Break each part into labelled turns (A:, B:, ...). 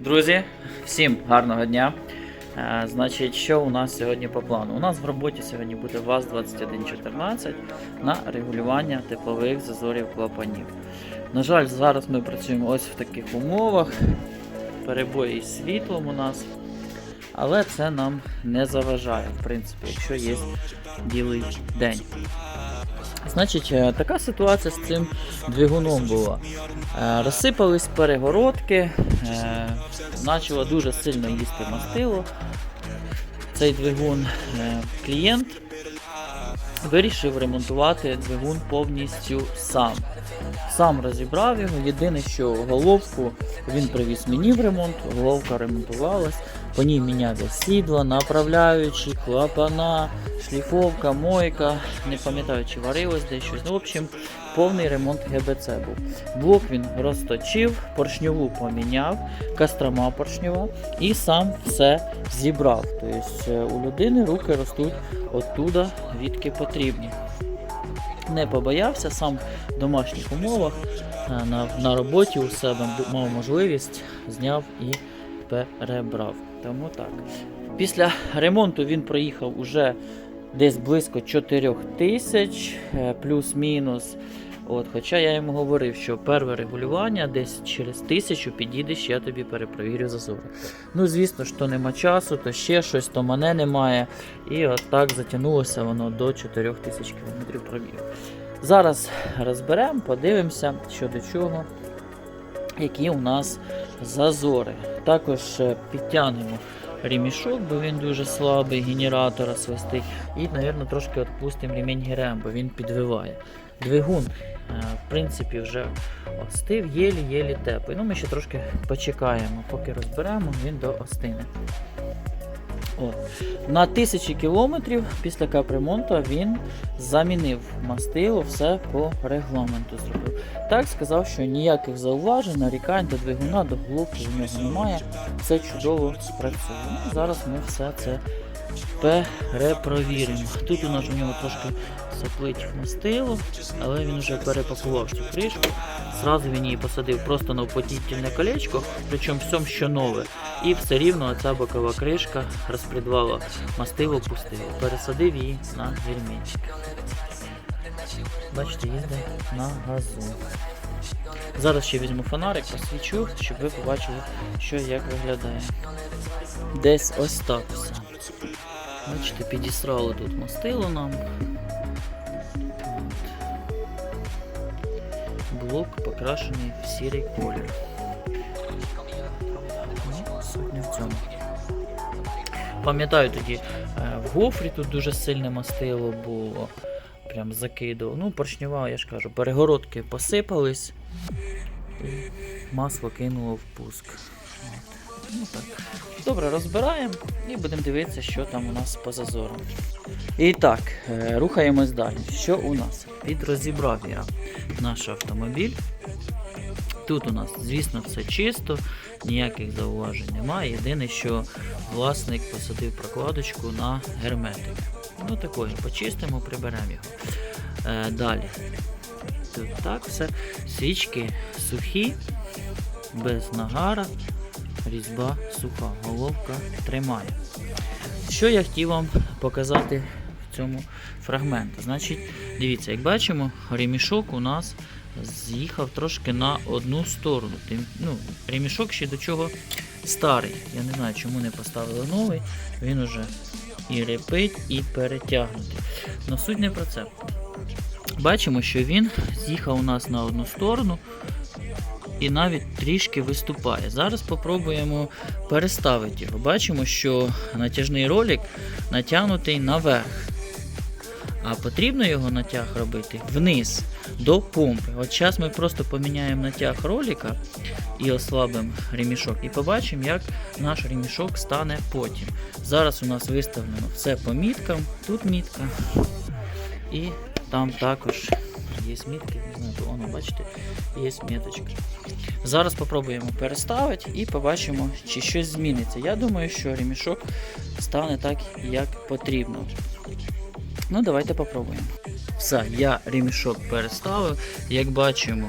A: Друзі, всім гарного дня. Е, Значить, що у нас сьогодні по плану? У нас в роботі сьогодні буде ВАЗ-2114 на регулювання теплових зазорів клапанів. На жаль, зараз ми працюємо ось в таких умовах. Перебої із світлом у нас. Але це нам не заважає, в принципі, якщо є білий день. Значить, е, така ситуація з цим двигуном була. Е, Розсипались перегородки, е, почало дуже сильно їсти мастило. Цей двигун клієнт вирішив ремонтувати двигун повністю сам. Сам розібрав його. Єдине, що головку він привіз мені в ремонт, головка ремонтувалась, по ній міняли сідла, направляючі, клапана, шліфовка, мойка, не пам'ятаю, чи варилось десь щось. Ну, в общем, повний ремонт ГБЦ був. Блок він розточив, поршньову поміняв, кастрома поршньова і сам все зібрав. Тобто е, у людини руки ростуть оттуда, відки потрібні. Не побоявся, сам в домашніх умовах е, на, на роботі у себе мав можливість, зняв і перебрав. Тому так. Після ремонту він проїхав уже десь близько 4 тисяч, е, плюс-мінус. От, хоча я йому говорив, що перше регулювання десь через тисячу підійдеш, я тобі перепровірю зазори. Ну, звісно то нема часу, то ще щось, то мене немає. І от так затягнулося воно до 4 тисяч кілометрів пробігу. Зараз розберемо, подивимося, що до чого, які у нас зазори. Також е, підтягнемо ремішок, бо він дуже слабий, генератора свистить. І, мабуть, трошки відпустимо ремінь ГРМ, бо він підвиває. Двигун, е, в принципі, вже остив, єлі-єлі теплий. Ну, ми ще трошки почекаємо, поки розберемо, він до остине. О. На тисячі кілометрів після капремонту він замінив мастило, все по регламенту зробив. Так сказав, що ніяких зауважень, нарікань до двигуна, до головки в нього немає. Все чудово працює. Ну, зараз ми все це перепровіримо. Тут у нас у нього трошки соплить мастило, але він вже перепакував цю кришку. Зразу він її посадив просто на впотітельне колечко, причому всьому що нове. І все рівно ця бокова кришка розпредвала мастило пустило. Пересадив її на вільмінчик. Бачите, їздить на газу. Зараз ще візьму фонарик, посвічу, щоб ви побачили, що як виглядає. Десь ось так все. Бачите, підісрало тут мастило нам. Блок покрашений в сірий колір. Ну, в цьому. Пам'ятаю тоді е, в гофрі тут дуже сильне мастило було. Прям закидував. Ну, поршнюва, я ж кажу, перегородки посипались і масло кинуло в пуск. Ну, так. Добре, розбираємо і будемо дивитися, що там у нас по зазорам. І так, е, рухаємось далі. Що у нас? Підрозібрав я наш автомобіль. Тут у нас, звісно, все чисто, ніяких зауважень немає. Єдине, що власник посадив прокладочку на герметик. Ну такої, почистимо, приберемо його. Е, далі. Тут так все. Свічки сухі, без нагара, різьба суха, головка тримає. Що я хотів вам показати в цьому фрагменті? Значить, дивіться, як бачимо, ремішок у нас з'їхав трошки на одну сторону. Тим- Ну, ремішок ще до чого старий. Я не знаю, чому не поставили новий. Він уже і репить, і перетягнутий. Но суть не про це. Бачимо, що він з'їхав у нас на одну сторону і навіть трішки виступає. Зараз спробуємо переставити його. Бачимо, що натяжний ролик натягнутий наверх. А потрібно його натяг робити вниз до помпи. От зараз ми просто поміняємо натяг ролика і ослабимо ремішок, і побачимо, як наш ремішок стане потім. Зараз у нас виставлено все по міткам, тут мітка. І там також є мітки, не знаю, воно, бачите, є міточка. Зараз спробуємо переставити і побачимо, чи щось зміниться. Я думаю, що ремішок стане так, як потрібно. Ну, давайте попробуємо. Все, я ремішок переставив. Як бачимо,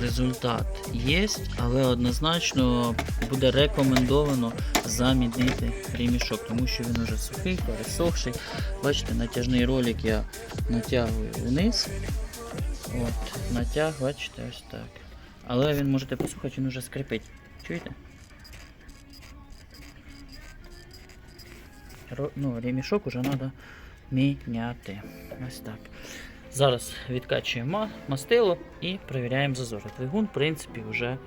A: результат є, але однозначно буде рекомендовано замінити ремішок, тому що він уже сухий, пересохший. Бачите, натяжний ролик я натягую вниз. От, натяг, бачите, ось так. Але він можете послухати, він уже скрипить. Чуєте? Ро- ну, ремішок уже треба міняти. Ось так. Зараз відкачуємо мастило і перевіряємо зазори. Двигун, в принципі, вже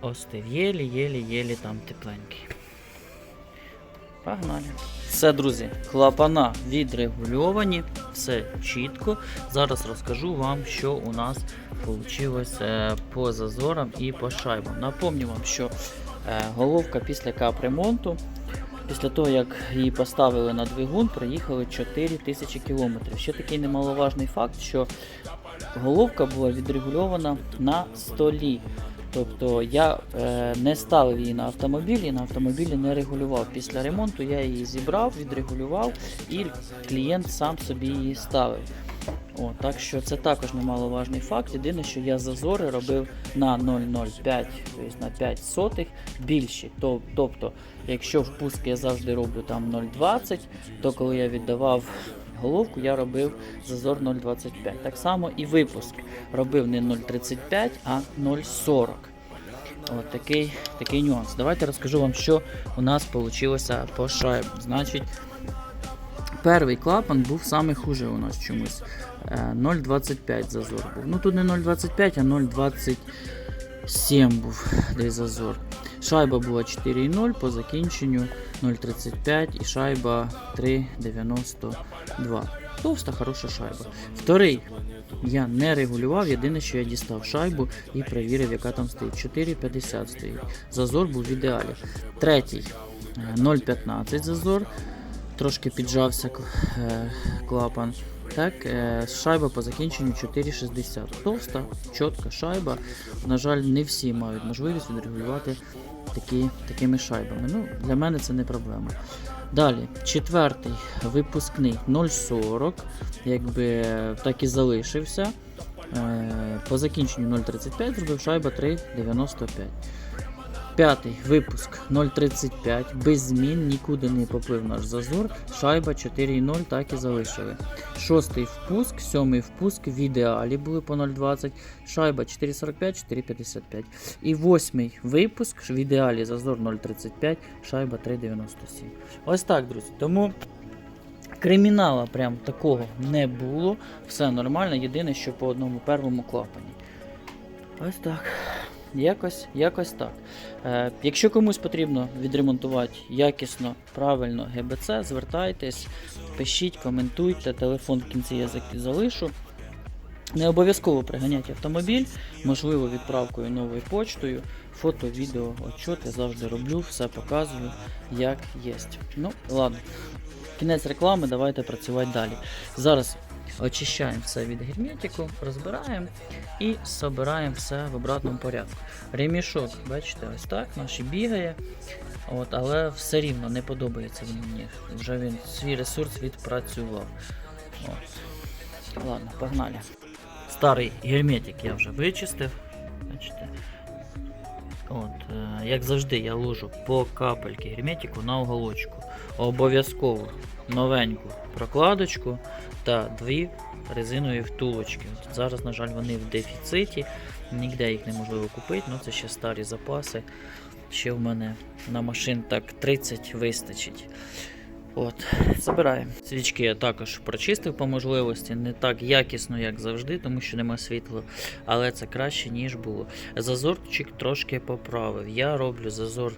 A: остив. Єлі, єлі, єлі там тепленький. Погнали. Все, друзі, клапана відрегульовані, все чітко. Зараз розкажу вам, що у нас вийшло по зазорам і по шайбам. Напомню вам, що е, головка після капремонту, після того, як її поставили на двигун, проїхали 4 тисячі кілометрів. Ще такий немаловажний факт, що головка була відрегульована на столі. Тобто я е, не ставив її на автомобілі, на автомобілі не регулював. Після ремонту я її зібрав, відрегулював і клієнт сам собі її ставив. О, так що це також немаловажний факт. Єдине, що я зазори робив на 0,05, тобто на 5 сотих більші. Тобто, якщо впуск я завжди роблю там 0,20, то коли я віддавав головку, я робив зазор 0,25. Так само і випуск робив не 0,35, а 0,40. От такий, такий нюанс. Давайте розкажу вам, що у нас вийшло по шайбу. Значить, перший клапан був саме хуже у нас чомусь. Е, 0,25 зазор був. Ну тут не 0,25, а 0,27 був десь зазор. Шайба була 4,0 по закінченню 0,35 і шайба 3,92. Товста, хороша шайба. Вторий я не регулював, єдине, що я дістав шайбу і перевірив, яка там стоїть. 4,50 стоїть. Зазор був в ідеалі. Третій е, 0,15 зазор. Трошки піджався е, клапан. Так, е, шайба по закінченню 4,60. Товста, чітка шайба. На жаль, не всі мають можливість відрегулювати такі, такими шайбами. Ну, для мене це не проблема. Далі, четвертий випускний 0,40, якби так і залишився. Е, По закінченню 0,35 зробив шайба 3,95. П'ятий випуск 0,35, без змін, нікуди не поплив наш зазор. Шайба 4,0 так і залишили. Шостий впуск, сьомий впуск в ідеалі були по 0,20, шайба 4,45, 4,55. І восьмий випуск в ідеалі зазор 0,35, шайба 3,97. Ось так, друзі. Тому кримінала прям такого не було. Все нормально, єдине, що по одному первому клапані. Ось так. Якось, якось так. Е, якщо комусь потрібно відремонтувати якісно, правильно ГБЦ, звертайтесь, пишіть, коментуйте, телефон в кінці я залишу. Не обов'язково приганяти автомобіль, можливо, відправкою новою почтою, фото, відео, отчет я завжди роблю, все показую, як є. Ну, ладно. Кінець реклами, давайте працювати далі. Зараз очищаємо все від герметику, розбираємо і собираємо все в обратному порядку. Ремішок, бачите, ось так наш бігає. От, але все рівно не подобається мені. Вже він свій ресурс відпрацював. От. Ладно, погнали. Старий герметик я вже вичистив. Бачите. От, е, як завжди, я ложу по капельки герметику на оголочку. Обов'язково новеньку прокладочку та дві резинові втулочки. От зараз, на жаль, вони в дефіциті, ніде їх неможливо купити, але це ще старі запаси. Ще в мене на машин так 30 вистачить. От, забираємо. Свічки я також прочистив по можливості, не так якісно, як завжди, тому що нема світла, але це краще, ніж було. Зазорчик трошки поправив. Я роблю зазор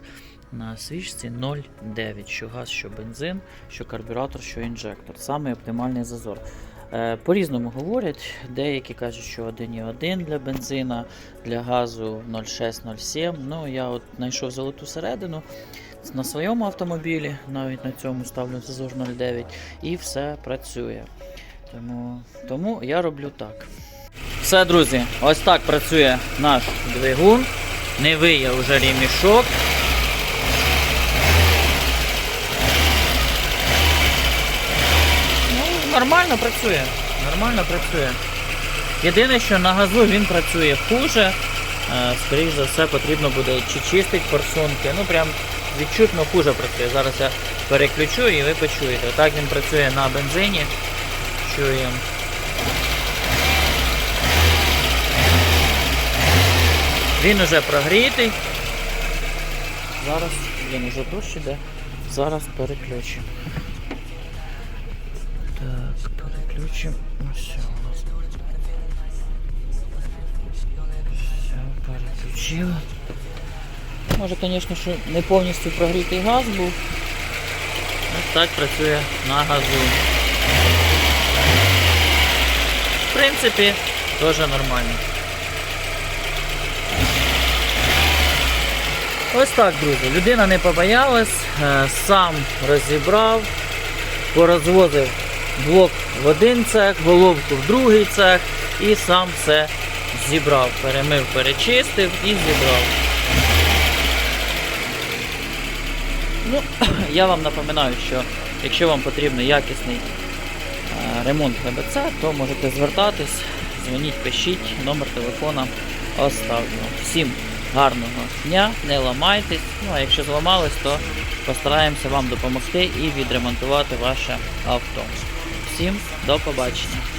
A: на свічці 0,9, що газ, що бензин, що карбюратор, що інжектор. Саме оптимальний зазор. Е, По-різному говорять, деякі кажуть, що 1,1 для бензина, для газу 0,6-0,7. Ну, я от знайшов золоту середину на своєму автомобілі, навіть на цьому ставлю зазор 0,9 і все працює. Тому, тому я роблю так. Все, друзі, ось так працює наш двигун. Не виє вже ремішок. Ну, нормально працює. Нормально працює. Єдине, що на газу він працює хуже, Е, Скоріше за все потрібно буде чи чистити форсунки. Ну прям відчутно хуже працює. Зараз я переключу і ви почуєте. Так він працює на бензині. Чуємо. Він уже прогрітий. Зараз він уже дощ іде. Зараз переключимо. Так, переключимо. Ось все. Все, переключили. Може, звісно, що не повністю прогрітий газ був. Ось так працює на газу. В принципі, теж нормально. Ось так, друзі. Людина не побоялась, е, сам розібрав, порозвозив блок в один цех, головку в другий цех і сам все зібрав. Перемив, перечистив і зібрав. Ну, я вам напоминаю, що якщо вам потрібен якісний е, ремонт ГБЦ, то можете звертатись, дзвоніть, пишіть, номер телефона оставлю. Всім гарного дня, не ламайтесь. Ну а якщо зламались, то постараємося вам допомогти і відремонтувати ваше авто. Всім до побачення.